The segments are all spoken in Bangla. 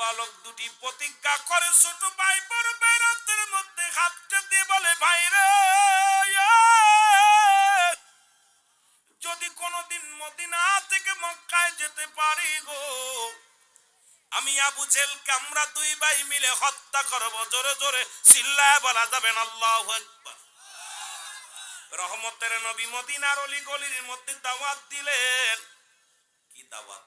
বালক দুটি প্রতিজ্ঞা করে ছোট ভাই, বড় ভাইরাতের মধ্যে হাতটা দিয়ে বলে ভাইরা যদি কোনোদিন মদিনা থেকে মক্কায় যেতে পারি গো, আমি আবু জেলকে আমরা দুই ভাই মিলে হত্যা করব, জোরে জোরে চিল্লায় বলা যাবেন আল্লাহ রহমতের নবী মদিনার অলি গলির মধ্যে দাওয়াত দিলেন। কি দাওয়াত?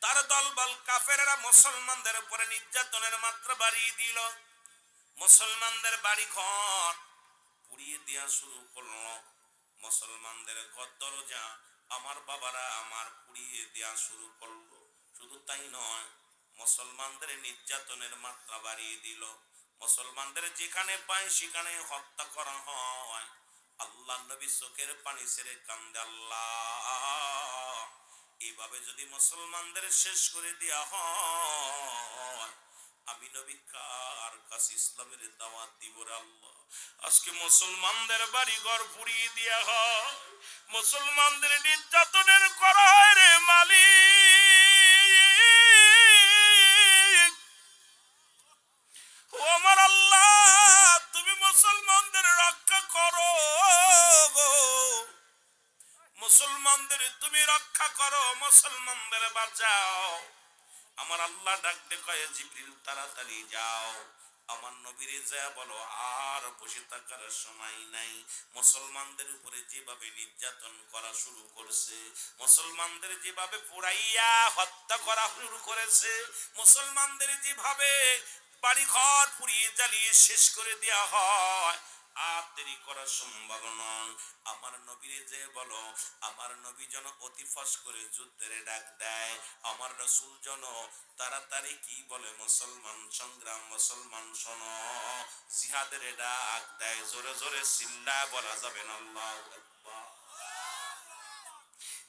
তার দলবল কাফেরেরা মুসলমানদের উপরে নির্যাতনের মাত্রা বাড়িয়ে দিল। মুসলমানদের বাড়ি ঘর পুড়িয়ে দেওয়া শুরু করল। মুসলমানদের ঘর, দরজা আমার বাবারা আমার পুড়িয়ে দেওয়া শুরু করল। শুধু তাই নয়, মুসলমানদের নির্যাতনের মাত্রা বাড়িয়ে দিল। মুসলমানদের যেখানে পায় সেখানে হত্যা করা হয়। আল্লাহ নবী চোখের পানি ছেড়ে কান্দে আল্লাহ। এইভাবে যদি মুসলমানদের শেষ করে দেওয়া হয়, আমি নবী কার কাছে ইসলামের দাওয়াত দিব আল্লাহ? আজকে মুসলমানদের বাড়ি ঘর পুড়িয়ে দেওয়া হয়, মুসলমানদের নির্যাতনের করা হয় রে মালিক। আমার আল্লাহ ডাকতে কয়ে তাড়াতাড়ি যাও। আমার নবীরে যা বলো, আর বসে থাকার সময় নাই। মুসলমানদের উপরে যেভাবে নির্যাতন করা শুরু করছে, মুসলমানদের যেভাবে পোড়াইয়া হত্যা করা শুরু করেছে, মুসলমানদের যেভাবে বাড়ি ঘর পুড়িয়ে জ্বালিয়ে শেষ করে দেওয়া হয় আর দেরি করা সম্ভব নয়। আমার নবীরে যে বলো, আমার নবী যেন অতি ফস করে যুদ্ধের ডাক দেয়। আমার রসুল যেন তাড়াতাড়ি কি বলে, মুসলমান সংগ্রাম, মুসলমান শোন। জিহাদের ডাক দেয়, জোরে জোরে চিল্লা বলা যাবে না, আল্লাহ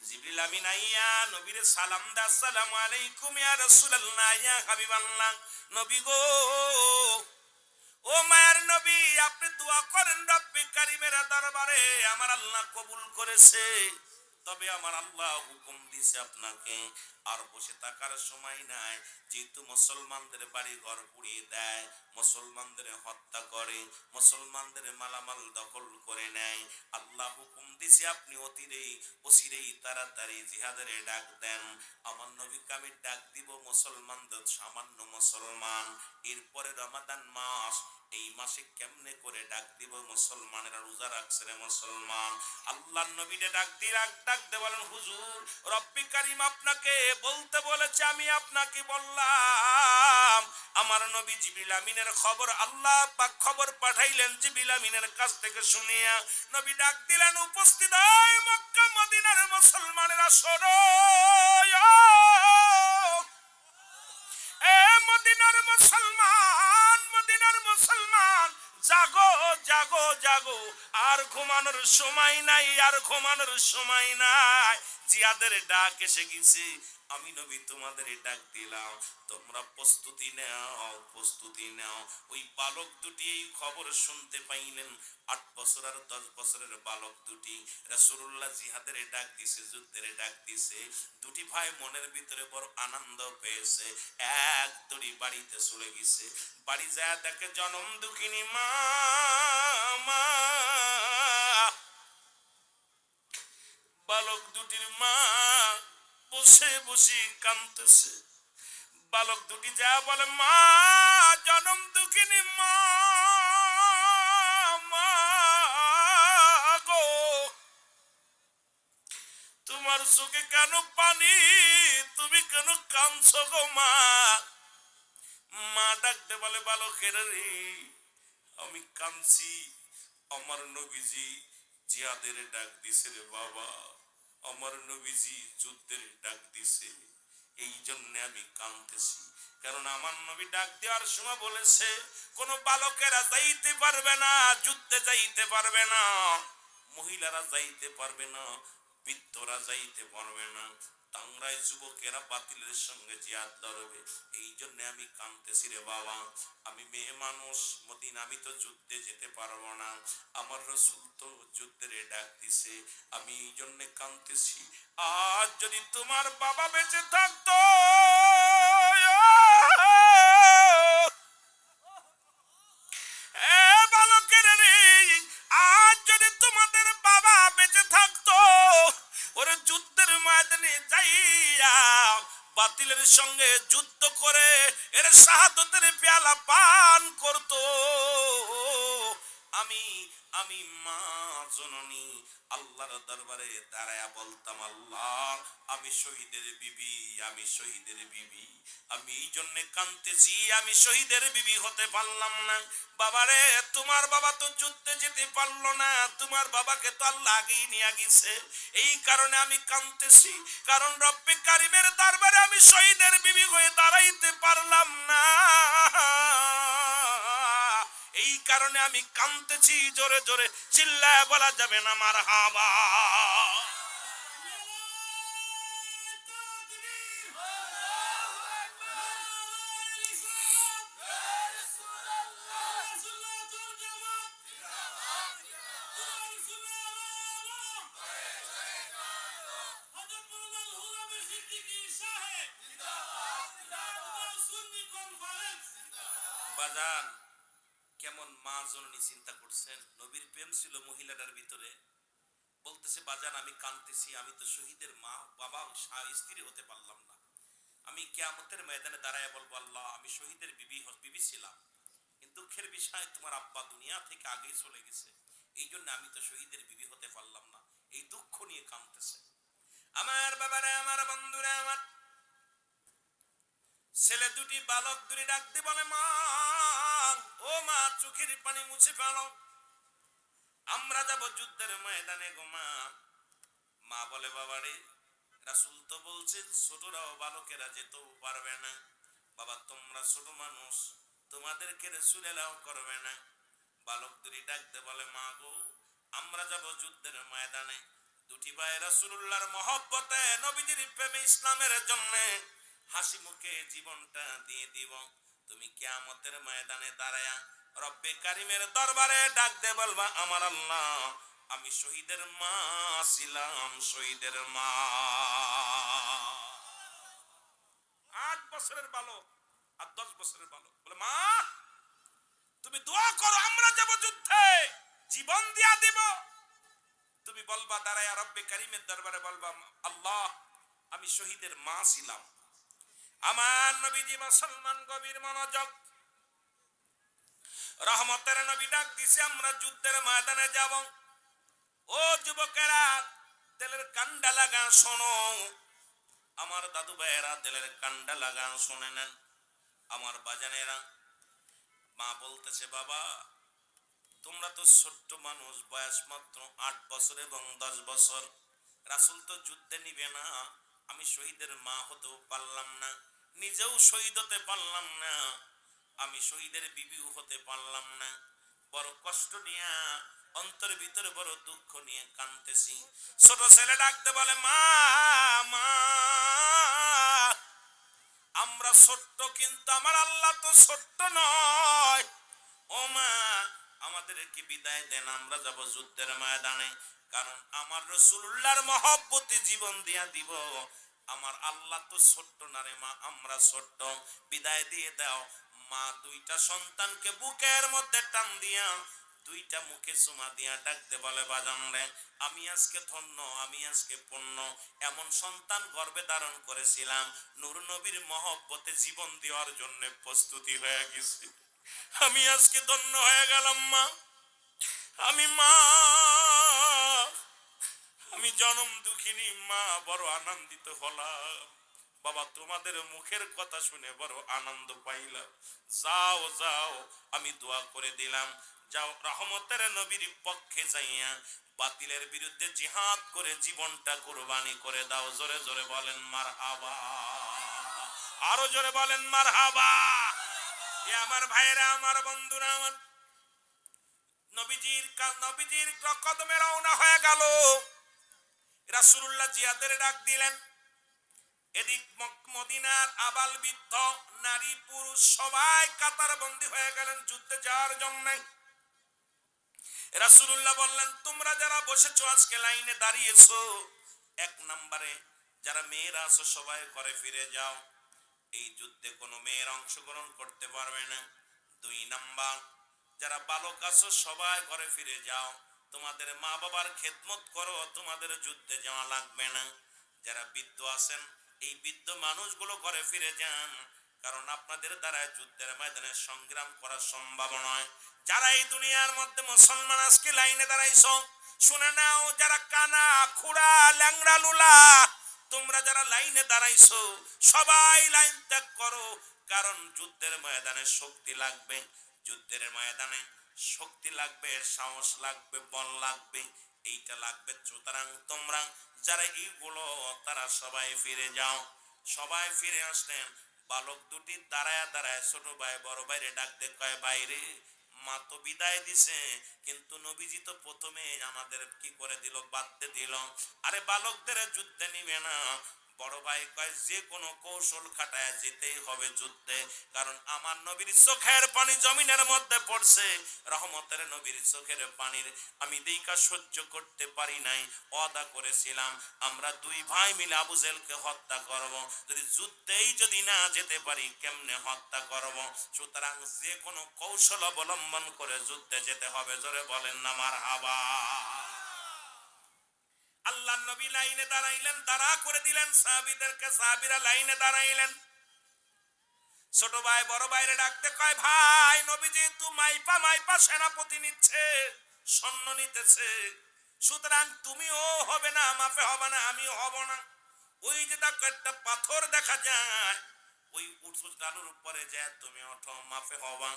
জিবরিল আমিন আইয়া নবীরে সালাম দা, আসসালামু আলাইকুম ইয়া রাসূলুল্লাহ, ইয়া হাবিবাল্লাহ। নবী গো ও মায়ের নবী, আপনি দোয়া করেন রব্বি কারিমের দরবারে, আমার আল্লাহ কবুল করেছে। তবে আমার আল্লাহ হুকুম দিছে আপনাকে, আর বসে থাকার সময় নাই। যেহেতু মুসলমানদের বাড়ি ঘর পুড়িয়ে দেয়, মুসলমানদের হত্যা করে, মুসলমানদের মালামাল দখল করে নেয়। আল্লাহ হুকুম দিছে আপনি অতিরেই অসিরেই তাড়াতাড়ি জিহাদের ডাক দেন। আমার নবীকে আমি ডাক দিব, মুসলমানদের সামান্য মুসলমান। এরপরে রমাদান মাস এই মাসে কেমনে করে ডাক দিব মুসলমানেরা রোজা রাখছে রে মুসলমান? আল্লাহ নবীরে ডাক দিয়ে ডাক ডাক দে বলেন, হুজুর, রব্বি কারিম আপনাকে বলতে বলেছে, আমি আপনাকে বললাম, আমার নবী জিবিল আমিনের খবর আল্লাহ পাক খবর পাঠাইলেন জিবিল আমিনের কাছ থেকে শুনিয়া, নবী ডাক দিলেন, উপস্থিত হয় মক্কা, মদিনার মুসলমানেরা শোনো এ মদিনার মুসলমান জাগো জাগো জাগো। আর ঘুমানোর সময় নাই, আর ঘুমানোর সময় নাই। জিয়াদের ডাক এসে গেছে। আমি নবী তোমাদের ডাক দিলাম। তোমরা প্রস্তুতি নাও প্রস্তুতি নাও। ওই বালক দুটি এই খবর শুনতে পাইলেন। আট বছর আর দশ বছরের বালক দুটি। রাসূলুল্লাহ জিহাদের ডাক দিছে, যুদ্ধের ডাক দিছে। দুটি ভাই মনের ভিতরে বড় আনন্দ পেয়েছে। এক দড়ি বাড়িতে চলে গেছে। বাড়ি যায় দেখে জনম দুঃখিনী মা মা। বালক দুটির মা বসে বসে কাঁদতেছে বালক দুটি যা বলে, মা, জনম দুঃখিনী, মা গো। তোমার চোখে কেন পানি? তুমি কেন কাঁদছ গো, মা? মা ডাকতে বলে বালক বালকের রে, আমি কাঁদছি। আমার নবীজি জিয়াদের ডাক দিছে রে বাবা। আমার নবীজি যুদ্ধের ডাক দিছে, এই জন্য আমি কাঁদতেছি। কারণ আমার নবী ডাক দেওয়ার সময় বলেছে, কোন বালকেরা যাইতে পারবে না, যুদ্ধে যাইতে পারবে না, মহিলারা যাইতে পারবে না, বৃদ্ধরা যাইতে পারবে না। টাংরায় যুবকেরা বাতিলের সঙ্গে জিয়াদ ধরবে এই জন্য আমি রে বাবা। আমি মেয়ে মানুষ, মদিন, আমি তো যুদ্ধে যেতে না। আমার রসুল তো যুদ্ধের ডাক দিছে। আমি এই জন্য আজ যদি তোমার বাবা বেঁচে থাকতো আজ যদি তোমাদের বাবা বেঁচে থাকতো, ওরে যুদ্ধের যাইয়া বাতিলের সঙ্গে যুদ্ধ করে এর শাহাদতের পেয়ালা পান করতো। আমি আমি মা জননী আল্লাহর দরবারে দাঁড়ায়া বলতাম, আল্লাহ, আমি শহীদের বিবি, আমি শহীদের বিবি। আমি এই জন্য কাঁদতেছি, আমি শহীদের বিবি হতে পারলাম না। বাবারে, তোমার বাবা তো যুদ্ধে যেতে পারল না, তোমার বাবাকে তো আল্লাহ আগেই নিয়ে গেছে। এই কারণে আমি কাঁদতেছি, কারণ রব্বে কারিমের দরবারে আমি শহীদের বিবি হয়ে দাঁড়াইতে পারলাম না। এই কারণে আমি কাঁদতেছি জোরে জোরে। চিল্লায় বলা যাবে না আমার হাবা বাজান। কেমন মা জননী চিন্তা করছেন? নবীর প্রেম ছিল মহিলাটার ভিতরে। বলতেছে, বাজান, আমি কাঁদতেছি, আমি তো শহীদের মা, বাবা স্ত্রী হতে পারলাম না। আমি কেয়ামতের ময়দানে দাঁড়ায় বলব, আল্লাহ, আমি শহীদের বিবি বিবি ছিলাম। কিন্তু দুঃখের বিষয়, তোমার আব্বা দুনিয়া থেকে আগেই চলে গেছে। এই জন্য আমি তো শহীদের বিবি হতে পারলাম না। এই দুঃখ নিয়ে কাঁদতেছে। আমার বাবারা, আমার বন্ধুরা, আমার ছেলে দুটি বালক দুটি ডাকতে বলে, মা ও মা, চোখের পানি মুছে ফেলো। আমরা যাব যুদ্ধের ময়দানে গো মা। মা বলে, বাবারে, রাসুল তো বলছে ছোটরাও বালকেরা যেতেও পারবে না। বাবা, তোমরা ছোট মানুষ, তোমাদেরকে করবে না। বালক দুটি ডাকতে বলে, মা গো, আমরা যাব যুদ্ধের ময়দানে। দুটি ভাই রাসূলুল্লাহর মহব্বতে নবীজির প্রেমে ইসলামের জন্য হাসি মুখে জীবনটা দিয়ে দিব। তুমি কিয়ামতের ময়দানে দাঁড়ায়া রব্বে কারিমের দরবারে ডাক দে বলবা, আমার আল্লাহ, আমি শহীদের মা ছিলাম, শহীদের মা। আট বছরের বালক আর দশ বছরের বালক। বলে, মা, তুমি দোয়া করো, আমরা যাব যুদ্ধে, জীবন দিয়া দিব। তুমি বলবা, দাঁড়ায় রব্বে কারিমের দরবারে বলবা, আল্লাহ, আমি শহীদের মা ছিলাম। আমার নবীজি মুসলমান গভীর মনোযোগ। রহমতের নবী ডাক দিছে, আমরা যুদ্ধের ময়দানে যাব। ও যুবকেরা, দিলের কান্ডা লাগা শোনো। আমার দাদু ভাইয়েরা, দিলের কান্ডা লাগা শুনে নেন। আমার বাজানেরা, মা বলতেছে, বাবা, তোমরা তো ছোট্ট মানুষ, বয়স মাত্র আট বছর এবং দশ বছর। রাসুল তো যুদ্ধে নিবে না, আমি শহীদের মা হতেও পারলাম না। নিজেও শহীদ হতে পারলাম না। আমি শহীদের বিবিও হতে পারলাম না। বড় কষ্ট নিয়ে অন্তর ভিতরে বড় দুঃখ নিয়ে কানতেছি ছোট ছেলে ডাকতে বলে, মা মা, আমরা ছোট্ট কিন্তু আমার আল্লাহ তো ছোট্ট নয়। ও মা, আমাদেরকে বিদায় দেন, আমরা যাব যুদ্ধের ময়দানে। কারণ আমার রসুল্লাহর মহব্বতে জীবন দিয়া দিব। আমার আল্লাহ তো ছোট্ট না রে মা, আমরা ছোট্ট। বিদায় দিয়ে দাও। মা দুইটা সন্তানকে বুকের মধ্যে টান দিয়া, দুইটা মুখে চুমা দিয়া ডাকতে বলে, বাজান রে, আমি আজকে ধন্য, আমি আজকে পূর্ণ এমন সন্তান গর্বে ধারণ করেছিলাম। নূর নবীর মহব্বতে জীবন দেওয়ার জন্য প্রস্তুতি হয়ে গেছি। আমি আজকে ধন্য হয়ে গেলাম মা। আমি মা আমি জনম দুঃখিনী, মা বড় আনন্দিত হলাম। বাবা, তোমাদের মুখের কথা শুনে বড় আনন্দ পাইলাম। যাও যাও, আমি দোয়া করে দিলাম। যাও, রহমতের নবীর পক্ষে যাইয়া বাতিলের বিরুদ্ধে জিহাদ করে জীবনটা কোরবানি করে দাও। জোরে জোরে বলেন মার হাবা আরও জোরে বলেন মার হাবা আমার ভাইয়েরা, আমার বন্ধুরা, আমার নবীজির নবীজির কদমে রওনা হয়ে গেল। রাসূলুল্লাহ জিয়াদের ডাক দিলেন। এদিক মদিনার আবাল বৃদ্ধ, নারী, পুরুষ, সবাই কাতার বন্দী হয়ে গেলেন যুদ্ধে যাওয়ার জন্য। রাসূলুল্লাহ বললেন, তোমরা যারা বসেছো আজকে লাইনে দাঁড়িয়েছো, এক নম্বরে যারা মেয়েরা আছো, সবাই ঘরে ফিরে যাও। এই যুদ্ধে কোনো মেয়ের অংশগ্রহণ করতে পারবে না। দুই নাম্বার, যারা বালক আছো, সবাই ঘরে ফিরে যাও। তোমাদের মা বাবার খেদমত করো, তোমাদের যুদ্ধে যাওয়া লাগবে না। যারা বৃদ্ধ আছেন, এই বৃদ্ধ মানুষগুলো ঘরে ফিরে যান, কারণ আপনাদের দ্বারা যুদ্ধের ময়দানে সংগ্রাম করা সম্ভব নয়। যারা এই দুনিয়ার মধ্যে মুসলমান আজকে লাইনে দাঁড়াইছো, শুনে নাও, যারা কানা, খুড়া, ল্যাংড়া, লুলা, তোমরা যারা লাইনে দাঁড়াইছো, সবাই লাইন ত্যাগ করো, কারণ যুদ্ধের ময়দানে শক্তি লাগবে। যুদ্ধের ময়দানে শক্তি লাগবে, সাহস লাগবে, বল লাগবে, এইটা লাগবে। সুতরাং তোমরা যারা এইগুলো, তারা সবাই ফিরে যাও। সবাই ফিরে আসলেন। বালক দুটি দাঁড়ায় দাঁড়ায় ছোট ভাই, বড় ভাইরে ডাক দে কয় বাইরে মা তো বিদায় দিছে, কিন্তু নবীজি তো প্রথমে আমাদের কি করে দিল বাদতে দিল? আরে বালকদের যুদ্ধে নিবে না। বড় ভাই কয়, যে কোনো কৌশল খাটায় যেতেই হবে যুদ্ধে, কারণ আমার নবীর চোখের পানি জমিনের মধ্যে পড়ছে, রহমতের নবীর চোখের পানির আমি দেইকা সহ্য করতে পারি নাই অদা করেছিলাম, আমরা দুই ভাই মিলে আবু জেলকে হত্যা করব, যদি যুদ্ধেই যদি না যেতে পারি, কেমনে হত্যা করব? সুতরাং যে কোনো কৌশল অবলম্বন করে যুদ্ধে যেতে হবে, জোরে বলেন না মার হাবা আল্লাহ নবী লাইনে দাঁড়াইলেন, দাঁড়া করে দিলেন, সাহাবিদেরকে সাহাবিরা লাইনে দাঁড়াইলেন। ছোট ভাই, বড় ভাইরে ডাকতে কয়, ভাই নবী যেহেতু মাইপা মাইপা সেনাপতি নিচ্ছে সৈন্য নিতেছে। সুতরাং তুমিও হবে না মাফে হবে না, আমিও হব না। ওই যে দেখো, একটা পাথর দেখা যায়, ওই উঁচু ডালুর উপরে যায় তুমি ওঠো মাফে হবা।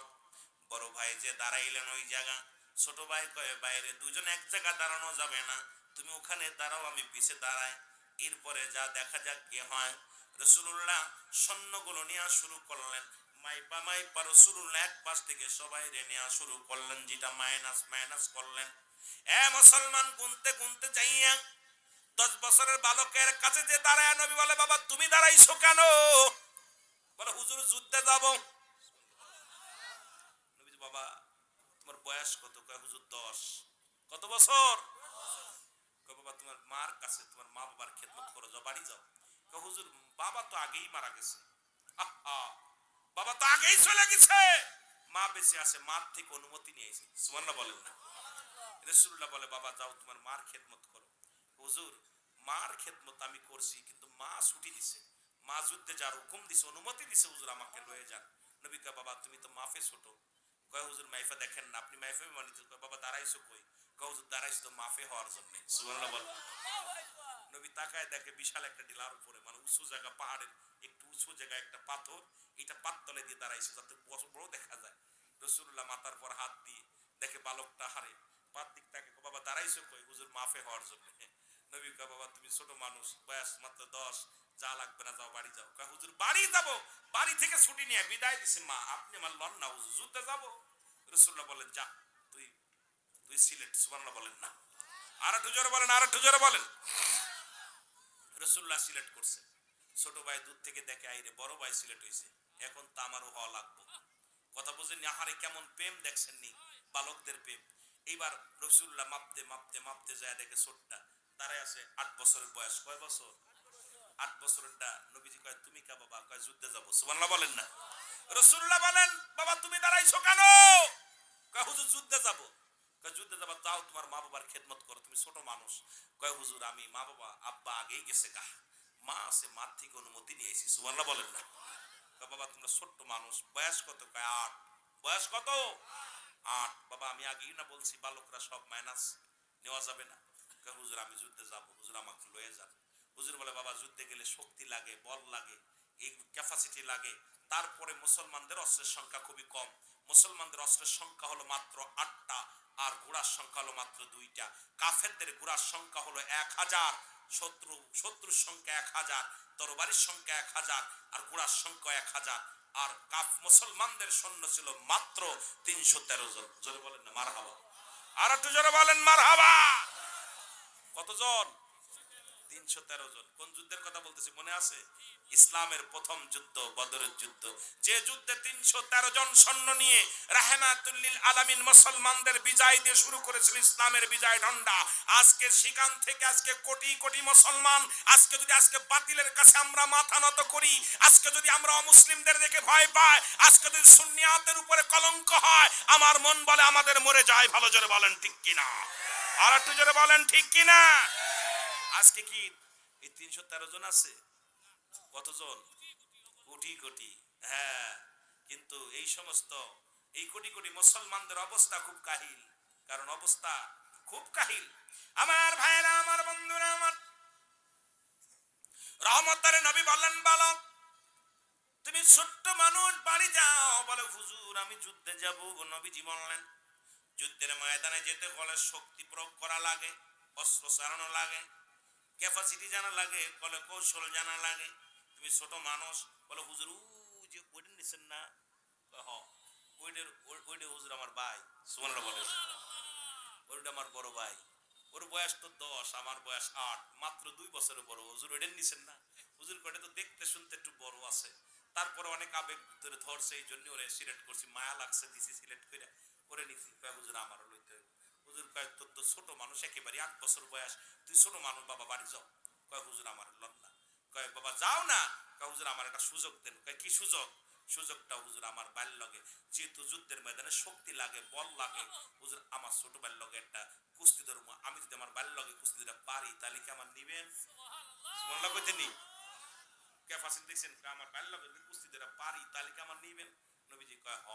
বড় ভাই যে দাঁড়াইলেন ওই জায়গা, ছোট ভাই কয়ে, বাইরে দুজন এক জায়গা দাঁড়ানো যাবে না তুমি ওখানে দাঁড়াও, আমি পিছে দাঁড়াই। এরপরে যা দেখা যাক কি হয়। রসুল্লাহ সৈন্যগুলো নেওয়া শুরু করলেন। মাইপা মাইপা রসুল্লাহ এক পাশ থেকে সবাই রে নেওয়া শুরু করলেন, যেটা মাইনাস মাইনাস করলেন। এ মুসলমান, গুনতে গুনতে যাইয়া দশ বছরের বালকের কাছে যে দাঁড়ায়, নবী বলে, বাবা, তুমি দাঁড়াইছো কেন? বলে, হুজুর, যুদ্ধে যাব। বাবা, তোমার বয়স কত? কয়, হুজুর, দশ। কত বছর? বাবা তোমার মার কাছে, তোমার মা বাবার খেদমত করো, যাও, বাড়ি যাও। হুজুর, বাবা তো আগেই মারা গেছে। বাবা তো আগেই চলে গেছে। মা বেঁচে আছে, মার থেকে অনুমতি নিয়েছে সুমান্না বলেন রসুল্লাহ বলে, বাবা, যাও, তোমার মার খেদমত করো। হুজুর, মার খেদমত আমি করছি, কিন্তু মা ছুটি দিছে। মা যুদ্ধে যার হুকুম দিছে, অনুমতি দিছে, হুজুর, আমাকে লয়ে যান। নবিকা বাবা, তুমি তো মাফে ছোট। কয়, হুজুর, মাইফা দেখেন না। আপনি মাইফা মানিত বাবা, দাঁড়াইছো কই? কয়, হুজুর, দাঁড়াইছো তো মাফে হওয়ার জন্য। নবী তাকায় দেখে বিশাল একটা টিলার উপরে মানে উঁচু জায়গা, পাহাড়ের একটু উঁচু জায়গায় একটা পাথর, এটা পাততলে দিয়ে দাঁড়াইছে যাতে বড় দেখা যায়। রসুল্লাহ পর হাত দিয়ে দেখে বালকটা হারে পাত দিক তাকে বাবা, দাঁড়াইছো কই? হুজুর, মাফে হওয়ার জন্য। নবী কয়, বাবা, তুমি ছোট মানুষ, বয়স মাত্র দশ। যা লাগবে না যাও, বাড়ি যাও। কয়, হুজুর, বাড়ি যাব? বাড়ি থেকে ছুটি নিয়ে বিদায় দিছে মা, আপনি আমার লন না, হুজুর, যুদ্ধে যাব। রসুল্লাহ বলেন, যা, তুই তুই সিলেট সুবর্ণা বলেন না। আর একটু জোরে বলেন, আর একটু জোরে বলেন। রসুল্লাহ সিলেক্ট করছে। ছোট ভাই দূর থেকে দেখে, আইরে, বড় ভাই সিলেক্ট হয়েছে এখন তো আমারও হওয়া লাগবে। কথা বুঝেন আহারে, কেমন প্রেম দেখছেন নি বালকদের প্রেম। এইবার রসুল্লাহ মাপতে মাপতে মাপতে যায় দেখে ছোটটা। দাঁড়ায় আছে আট বছরের বয়স। কয় বছর? আট বছরেরটা নবীজি কয়, তুমি কা বাবা? কয়, যুদ্ধে যাব। সুবহানাল্লাহ বলেন না। রসুল্লাহ বলেন, বাবা, তুমি দাঁড়াইছো কেন? কয়, হুজুর, যুদ্ধে যাব। কয়, যুদ্ধে যাবা, যাও তোমার মা বাবার খেদমত করো, তুমি ছোট মানুষ। কয়, হুজুর, আমি মা বাবা আব্বা আগেই গেছে গা। মা আছে, মার থেকে অনুমতি নিয়েছি সুবহানাল্লাহ বলেন না। কয়, বাবা, তোমরা ছোট্ট মানুষ, বয়স কত? কয়, আট। বয়স কত? আট। বাবা, আমি আগেই না বলছি, বালকরা সব মাইনাস নেওয়া যাবে না। হুজুর, আমি যুদ্ধে যাব। হুজুর, আমাকে লয়ে যান। হুজুর বলে, বাবা, যুদ্ধে গেলে শক্তি লাগে, বল লাগে, এই ক্যাপাসিটি লাগে। তারপরে মুসলমানদের অস্ত্রের সংখ্যা খুবই কম। মুসলমানদের অস্ত্রের সংখ্যা হলো মাত্র আটটা আর ঘোড়ার সংখ্যা হলো মাত্র দুইটা। কাফেরদের ঘোড়ার সংখ্যা হলো এক হাজার, শত্রু, শত্রুর সংখ্যা এক হাজার, তরবারির সংখ্যা এক হাজার আর ঘোড়ার সংখ্যা এক হাজার। আর কাফ, মুসলমানদের সৈন্য ছিল মাত্র তিনশো তেরো জন। জোরে বলেন না মার হাবা আর একটু জোরে বলেন মার হাবা কতজন? তিনশো তেরো জন। কোন যুদ্ধের কথা বলতেছি? মনে আছে? ইসলামের প্রথম যুদ্ধ, বদরের যুদ্ধ। যে যুদ্ধে তিনশো তেরো জন সৈন্য নিয়ে আলামিন মুসলমানদের বিজয় দিয়ে শুরু করেছিল ইসলামের বিজয় ঢন্ডা। আজকে সেখান থেকে আজকে কোটি কোটি মুসলমান, আজকে যদি আজকে বাতিলের কাছে আমরা মাথা নত করি, আজকে যদি আমরা অমুসলিমদের দেখে ভয় পাই, আজকে যদি সুন্নিয়াতের উপরে কলঙ্ক হয়, আমার মন বলে আমাদের মরে যায়। ভালো জোরে বলেন ঠিক কিনা? আর একটু জোরে বলেন ঠিক কিনা? আজকে কি এই তিনশো তেরো জন আছে? কতজন? কোটি কোটি। হ্যাঁ কিন্তু এই সমস্ত, এই কোটি কোটি মুসলমানদের অবস্থা খুব কাহিল, কারণ অবস্থা খুব কাহিল। আমার ভাইরা আমার বন্ধুরা, আমার রহমতারে নবী বললেন বালক তুমি ছোট্ট মানুষ, বাড়ি যাও। বলে, হুজুর, আমি যুদ্ধে যাব। নবীজি বললেন, যুদ্ধের ময়দানে যেতে হলে শক্তি প্রয়োগ করা লাগে, অস্ত্র চালানো লাগে ক্যাপাসিটি জানা লাগে, বলে কৌশল জানা লাগে। তুমি ছোট মানুষ, বলে হুজুর উ যে ওইটা নিছেন না? হুজুর আমার ভাই সুমনরা বলে। ওইটা আমার বড় ভাই। ওর বয়স তো দশ, আমার বয়স আট, মাত্র দুই বছরের বড়। হুজুর, ওইটা নিছেন না? হুজুর তো দেখতে শুনতে একটু বড় আছে। তারপরে অনেক আবেগ ধরে ধরছে, এই জন্য ওরে সিলেক্ট করছি। মায়া লাগছে, দিছি সিলেক্ট করে করে নিছি। হুজুর, আমারও লইতে হুজুর ছোট মানুষ একেবারে আট বছর বয়স। তুই ছোট মানুষ বাবা বাড়ি যাও। কয় হুজুর আমার লন না। কয় বাবা যাও না। কয় হুজুর আমার একটা সুযোগ দেন। কয় কি সুযোগ? সুযোগটা হুজুর আমার বাড়ির লগে। যেহেতু যুদ্ধের ময়দানে শক্তি লাগে বল লাগে হুজুর আমার ছোট বাড়ির লগে একটা কুস্তি ধরবো। আমি যদি আমার বাড়ির লগে কুস্তিটা পারি তাহলে কি আমার নিবেন? সুবহানাল্লাহ। কইতে নি? ক্যাপাসিটি দেখছেন? আমার বাড়ির লগে কুস্তি ধরা পারি তাহলে কি আমার নিবেন? নবীজি কয় হ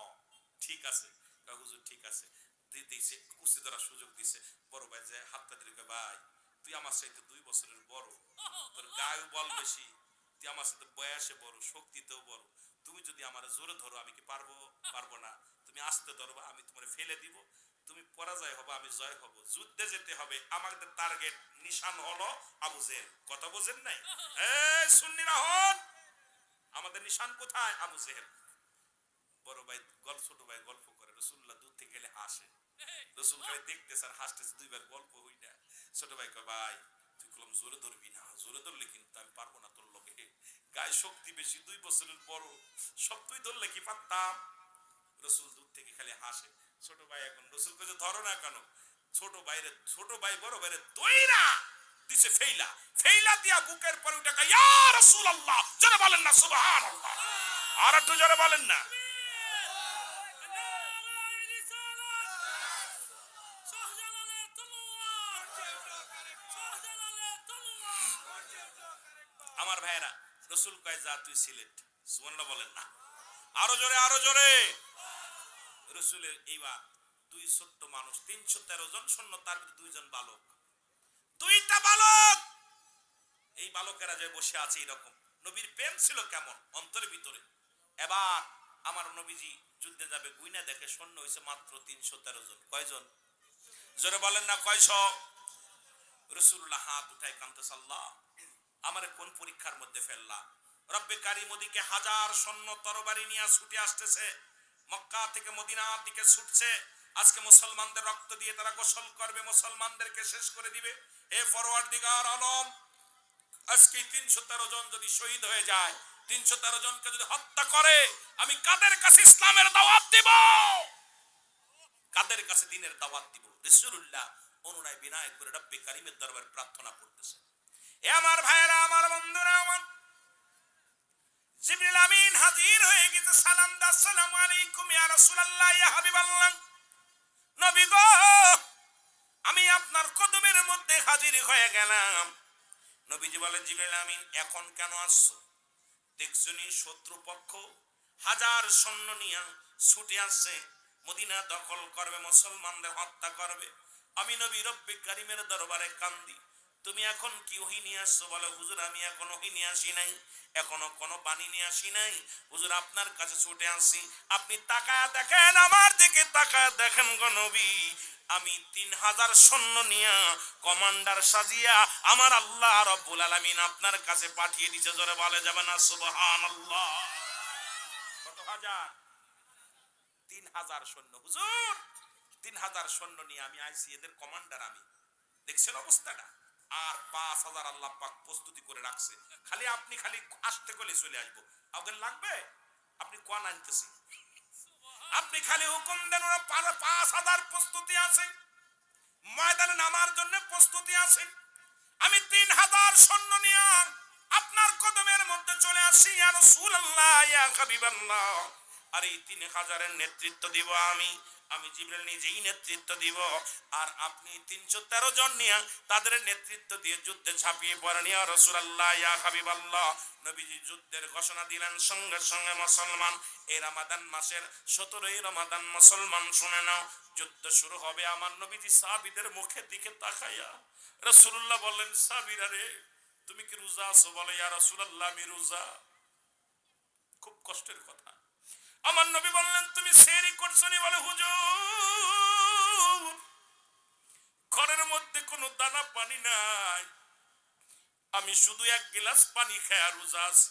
ঠিক আছে। কয় হুজুর ঠিক আছে। দি- দিছে কুস্তি ধরার সুযোগ দিছে। বড় ভাই যে হাতটা দিলে ভাই, তুই আমার সাথে দুই বছরের বড়। তোর গায়ে বল বেশি। তুই আমার সাথে বয়সে বড়, শক্তিতেও বড়। তুমি যদি আমার জোরে ধরো, আমি কি পারব? পারব না। তুমি আসতে আমি তোমার ফেলে দিব। তুমি পরাজয় হবে, আমি জয় হব। যুদ্ধে যেতে হবে। আমাদের টার্গেট নিশান হলো আবু কথা বোঝেন নাই? এই সুন্নিরা আমাদের নিশান কোথায়? আবু জেহেল বড় ভাই গল্প ছোট ভাই, গল্প রসুল্লাহ দূর থেকে গেলে হাসে। রসুল খালি দেখতে স্যার হাসতেছে, দুইবার গল্প হই না ছোট ভাই ভাই, তুই কলম জোরে ধরবি না। জোরে ধরলে কিন্তু আমি পারব না তোর লোকে। গায়ে শক্তি বেশি, দুই বছরের বড়। সব তুই ধরলে কি পারতাম? রসুল দূর থেকে খালি হাসে। ছোট ভাই এখন রসুল কাছে ধরো না কেন। ছোট ভাইরে, ছোট ভাই বড় ভাইরে দইরা দিছে ফেইলা। ফেইলা দিয়া বুকের পরে উঠে ইয়া রাসূলুল্লাহ! জোরে বলেন না, সুবহানাল্লাহ। আর একটু জোরে বলেন না। তুই সিলেট সুবহানাল্লাহ বলেন না। আরও জোরে আরও জোরে। রসুলের এইবার দুই ছোট্ট মানুষ, তিনশো তেরো জন সৈন্য, তার ভিতরে দুইজন বালক। দুইটা বালক! এই বালকেরা যে বসে আছে এরকম, নবীর প্রেম ছিল কেমন? অন্তরের ভিতরে। এবার আমার নবীজি যুদ্ধে যাবে, গুইনা দেখে সৈন্য হয়েছে মাত্র তিনশো তেরো জন। কয়জন? জোরে বলেন না, কয়শ? রসুল্লাহ হাত উঠায় কান্তে সাল্লাহ আমার কোন পরীক্ষার মধ্যে ফেললা? রব্বে কারি মোদিকে হাজার সৈন্য তরবারি নিয়ে ছুটে আসতেছে। মক্কা থেকে মদিনার দিকে ছুটছে। আজকে মুসলমানদের রক্ত দিয়ে তারা গোসল করবে, মুসলমানদেরকে শেষ করে দিবে। এ ফরওয়ার্ড দিগার আলম, আজকে তিনশো তেরো জন যদি শহীদ হয়ে যায়, তিনশো তেরো জনকে যদি হত্যা করে, আমি কাদের কাছে ইসলামের দাওয়াত দিব? কাদের কাছে দিনের দাওয়াত দিব? রসুল্লাহ অনুনয় বিনায় করে রব্বে কারিমের দরবার প্রার্থনা করতেছে। এ আমার ভাইয়েরা, আমার বন্ধুরা, আমার জিবরিল আমিন হাজির হয়ে গেছে, সালাম দা আসসালামু আলাইকুম, ইয়া রাসূলুল্লাহ, ইয়া হাবিবাল্লাহ। নবী গো, আমি আপনার কদমের মধ্যে হাজির হয়ে গেলাম। নবীজি বলেন, জিবরিল আমিন, এখন কেন আসছো? দেখছনি শত্রুপক্ষ হাজার সৈন্য নিয়ে ছুটে আসছে। মদিনা দখল করবে, মুসলমানদের হত্যা করবে। আমি নবী রব্বে কারিমের দরবারে কান্দি। তুমি এখন কি ওহি নিয়ে আসছো? বলে, হুজুর, আমি এখন ওহি নিয়ে আসি নাই। এখনও কোনো পানি নিয়ে আসি নাই। হুজুর, আপনার কাছে ছুটে আসি। আপনি তাকায় দেখেন, আমার দিকে তাকায় দেখেন গো নবী। আমি তিন হাজার সৈন্য নিয়ে কমান্ডার সাজিয়া আমার আল্লাহ রব্বুল আলামিন আপনার কাছে পাঠিয়ে দিছে। জোরে বলে যাবে না, সুবহানাল্লাহ। কত হাজার? তিন হাজার সৈন্য। হুজুর, তিন হাজার সৈন্য নিয়ে আমি আইছি, এদের কমান্ডার আমি। দেখছেন অবস্থাটা? আর পাঁচ হাজার আল্লাহ পাক প্রস্তুতি করে রাখছে। খালি আপনি খালি আসতে করলে চলে আসব। আপনাদের লাগবে? আপনি কোয়ান আনতেছি। আপনি খালি হুকুম দেন পাঁচ হাজার প্রস্তুতি আছে। ময়দানে নামার জন্য প্রস্তুতি আছে। আমি তিন হাজার সৈন্য নিয়ে আপনার কদমের মধ্যে চলে আসি আর ইয়া হাবিবাল্লাহ। আর এই তিন হাজারের নেতৃত্ব দিব আমি। আমি জিবরাইল নিজেই নেতৃত্ব দিব। আর আপনি তিনশো তেরো জন নিয়ে তাদের নেতৃত্ব দিয়ে যুদ্ধে ঝাঁপিয়ে পড়েন। ইয়া রসুলাল্লাহ, ইয়া হাবিবাল্লাহ। নবীজি যুদ্ধের ঘোষণা দিলেন, সঙ্গে সঙ্গে মুসলমান এই রমাদান মাসের সতেরোই রমাদান মুসলমান শুনে নাও, যুদ্ধ শুরু হবে আমার নবীজি সাহাবিদের মুখের দিকে তাকাইয়া। রসুল্লাহ বললেন সাবিরা রে, তুমি কি রোজা আছো? বলে, ইয়া রসুলাল্লাহ, আমি রোজা। খুব কষ্টের কথা। আমার নবী বললেন, তুমি সেরি করছ নি? বলে, হুজুর, ঘরের মধ্যে কোনো দানা পানি নাই। আমি শুধু এক গ্লাস পানি খায় রোজা আছি।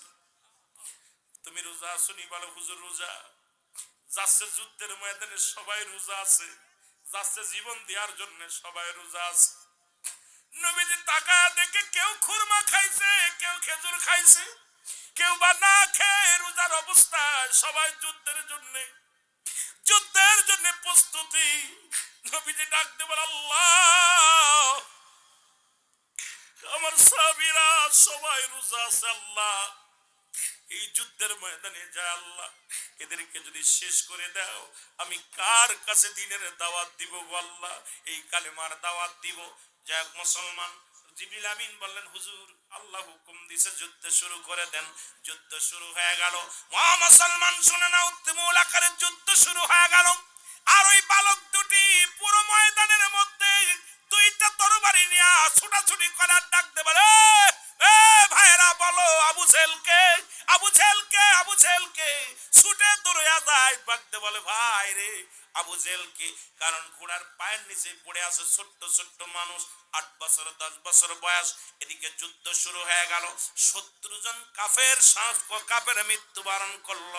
তুমি রোজা আছো নি? বলে, হুজুর, রোজা। যাচ্ছে যুদ্ধের ময়দানে সবাই রোজা আছে। যাচ্ছে জীবন দেওয়ার জন্য সবাই রোজা আছে। নবীজি টাকা দেখে কেউ খুরমা খাইছে, কেউ খেজুর খাইছে। কেউ বা না খেয়ে রোজার অবস্থায় সবাই যুদ্ধের জন্য যুদ্ধের জন্য প্রস্তুতি। নবীজি ডাক দেবেন আল্লাহ, আমার সাবিরা সবাই রোজা আছে, আল্লাহ। এই যুদ্ধের ময়দানে যায়, আল্লাহ, এদেরকে যদি শেষ করে দাও, আমি কার কাছে দিনের দাওয়াত দিব আল্লাহ? এই কালেমার দাওয়াত দিব। যাই হোক, মুসলমান জিবিল আমিন বললেন, হুজুর, আল্লাহ হুকুম দিছে, যুদ্ধ শুরু করে দেন। যুদ্ধ শুরু হয়ে গেল। মুসলমান, শুনে না উত্তমূল আকারে যুদ্ধ শুরু হয়ে গেল। আর ওই বালক দুটি পুরো ময়দানের মধ্যে দুইটা তরবারি নিয়ে ছুটাছুটি করার ডাক দেবে এ ভাইরা বলো, আবু ঝেলকে আবু ঝেলকে আবু ঝেলকে ছুটে দৌড়ে যায়। ডাকতে বলে, ভাই রে আবু জেলকে, কারণ ঘোড়ার পায়ের নিচে পড়ে আছে ছোট্ট ছোট্ট মানুষ, আট বছর, দশ বছর বয়স। এদিকে যুদ্ধ শুরু হয়ে গেল। সত্তর জন কাফের শ্বাস কাফের মৃত্যুবরণ করল।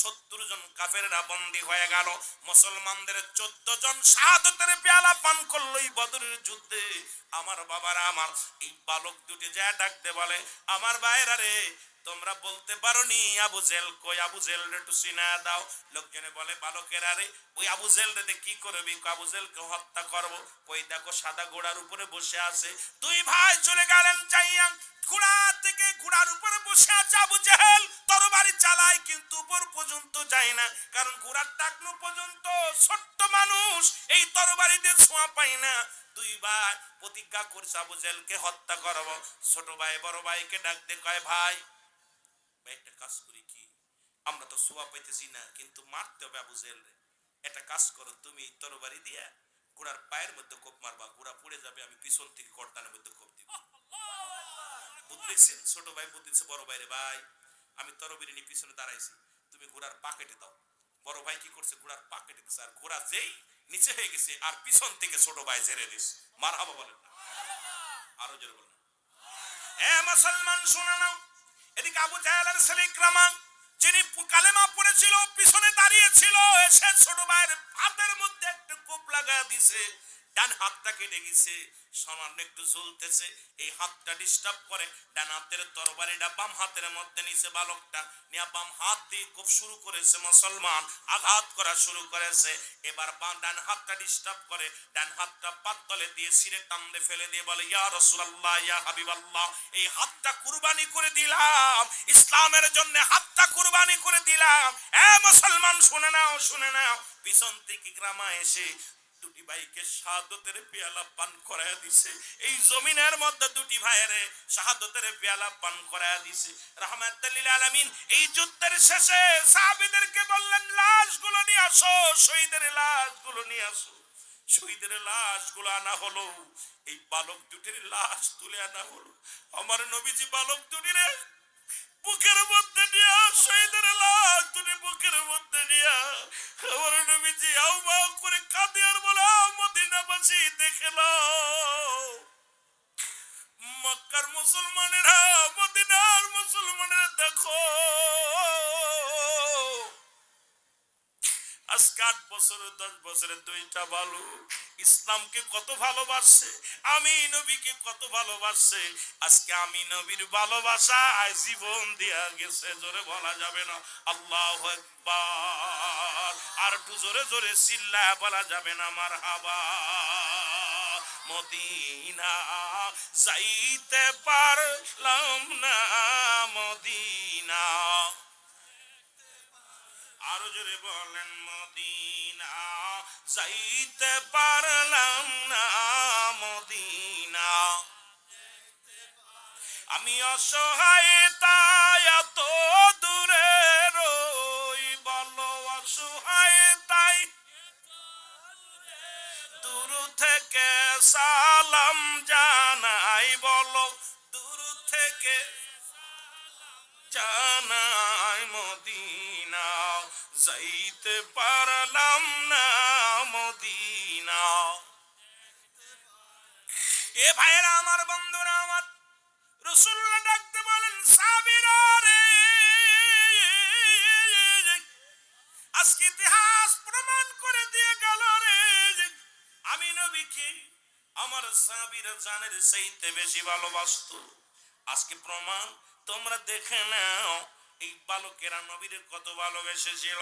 সত্তর জন কাফেররা বন্দী হয়ে গেল। মুসলমানদের চোদ্দ জন শাহাদতের পেয়ালা পান করল এই বদরের যুদ্ধে। আমার বাবারা, আমার এই বালক দুটি যা ডাকতে বলে, আমার ভাইরা রে তোমরা বলতে পারো নি আবু জেল কই? আবু জেল রে একটু চিনা দাও। লোকজনে বলে, বালকেরা রে, ওই আবু জেল রে কি করবি? আবু জেলকে হত্যা করব। কই, দেখো সাদা ঘোড়ার উপরে বসে আছে। দুই ভাই চলে গেলেন যাইয়া ঘোড়া থেকে ঘোড়ার উপরে বসে আছে আবু জেহেল। তরবারি চালায়, কিন্তু উপর পর্যন্ত যায় না। কারণ ঘোড়ার টাকনো পর্যন্ত ছোট্ট মানুষ, এই তরবারি দিয়ে ছোঁয়া পায় না। দুই ভাই প্রতিজ্ঞা করছে আবু জেলকে হত্যা করব। ছোট ভাই, বড় ভাইকে ডাক দে, কয়, ভাই আমরা তো সোয়া পাইতেছি না, কিন্তু মারতে হবে আবু জেল রে। একটা কাজ করো, তুমি তরবারি দিয়া ঘোড়ার পায়ের মধ্যে কোপ মারবা, ঘোড়া পড়ে যাবে, আমি পিছন থেকে কর্তানের মধ্যে কোপ দিব। বুঝতেছেন ছোট ভাই বুঝতেছে বড় ভাই রে ভাই, আমি তরবারি নিয়ে পিছনে দাঁড়াইছি, তুমি ঘোড়ার পাকেটে দাও। বড় ভাই কি করছে? ঘোড়ার পাকেটে দিছে, আর ঘোড়া যেই নিচে হয়ে গেছে, আর পিছন থেকে ছোট ভাই ঝেড়ে দিস মার হাবা বলেন না। আরও জোরে বলেন এ মুসলমান, শুনে নাও। এদিকে আবু জাহেলের ছেলে ইকরামা যিনি কালেমা পড়েছিল, পিছনে দাঁড়িয়েছিল, এসে ছোট ভাইয়ের হাতের মধ্যে একটা কোপ লাগা দিছে, ডান হাতটা কেটে গেছে সামান্য একটু ঝুলতেছে, এই হাতটা ডিস্টার্ব করে, ডান হাতের তরবারিটা বাম হাতের মধ্যে নিচে বালকটা, নিয়ে বাম হাত দিয়ে খুব শুরু করেছে মুসলমান, আঘাত করা শুরু করেছে। এবার বাম, ডান হাতটা ডিস্টার্ব করে, ডান হাতটা পাততলে দিয়ে সিরে টানলে ফেলে দিয়ে বলে, ইয়া রাসূলুল্লাহ, ইয়া হাবিবাল্লাহ, এই হাতটা কুরবানি করে দিলাম, ইসলামের জন্য হাতটা কুরবানি করে দিলাম। এ মুসলমান, শুনে নাও শুনে নাও। পিছন থেকে গ্রামা এসে ভাইকে শাহাদতের পেয়ালা পান করায় দিছে। এই জমিনের মধ্যে দুটি ভাইয়েরে শাহাদতের পেয়ালা পান করায় দিছে। রহমাতুল্লিল আলামিন, এই যুদ্ধের শেষে সাহাবীদেরকে বললেন, লাশগুলো নিয়ে আসো, শহীদের লাশগুলো নিয়ে আসো। শহীদের লাশগুলো আনা হলো। এই বালক দুটির লাশ তুলে আনা হলো। আমার নবীজি বালক দুটিরে বুকের মধ্যে নিয়া শহীদের লাশ তুমি বুকের মধ্যে নিয়া আমার নবীজি আহ্বান করে কাঁদে আর বলে মদিনাবাসী, দেখে মক্কার মুসলমানেরা, মদিনার মুসলমানেরা দেখো। আজকে আট বছরের দশ বছরের দুইটা ভালো ইসলামকে কত ভালোবাসে, আমি নবীকে কত ভালোবাসে, আজকে আমি নবীর ভালোবাসায় জীবন দিয়া গেছে, জোরে বলা যাবে না, আল্লাহ আর একটু জোরে জোরে চিল্লা বলা যাবে না আমার হাবা মদিনা যাইতে পারলাম না, মদিনা। আরও জোরে বলেন, মদিনা। যাইতে পারলাম না মদিনা। আমি অসহায়, তাই এত দূরে রই। বল, অসহায়, তাই দূর থেকে সালাম এ ভাইরা আমার বন্ধুরা, আমার রসুল্লাহ ডাকতে বলেন, সাবিরা রে। আজকে ইতিহাস প্রমাণ করে দিয়ে গেল রে। আমি নবীকে আমার সাবিরা জানের সেইতে বেশি ভালোবাসতো। আজকে প্রমাণ তোমরা দেখে নাও, এই বালকেরা নবীর কত ভালোবেসেছিল।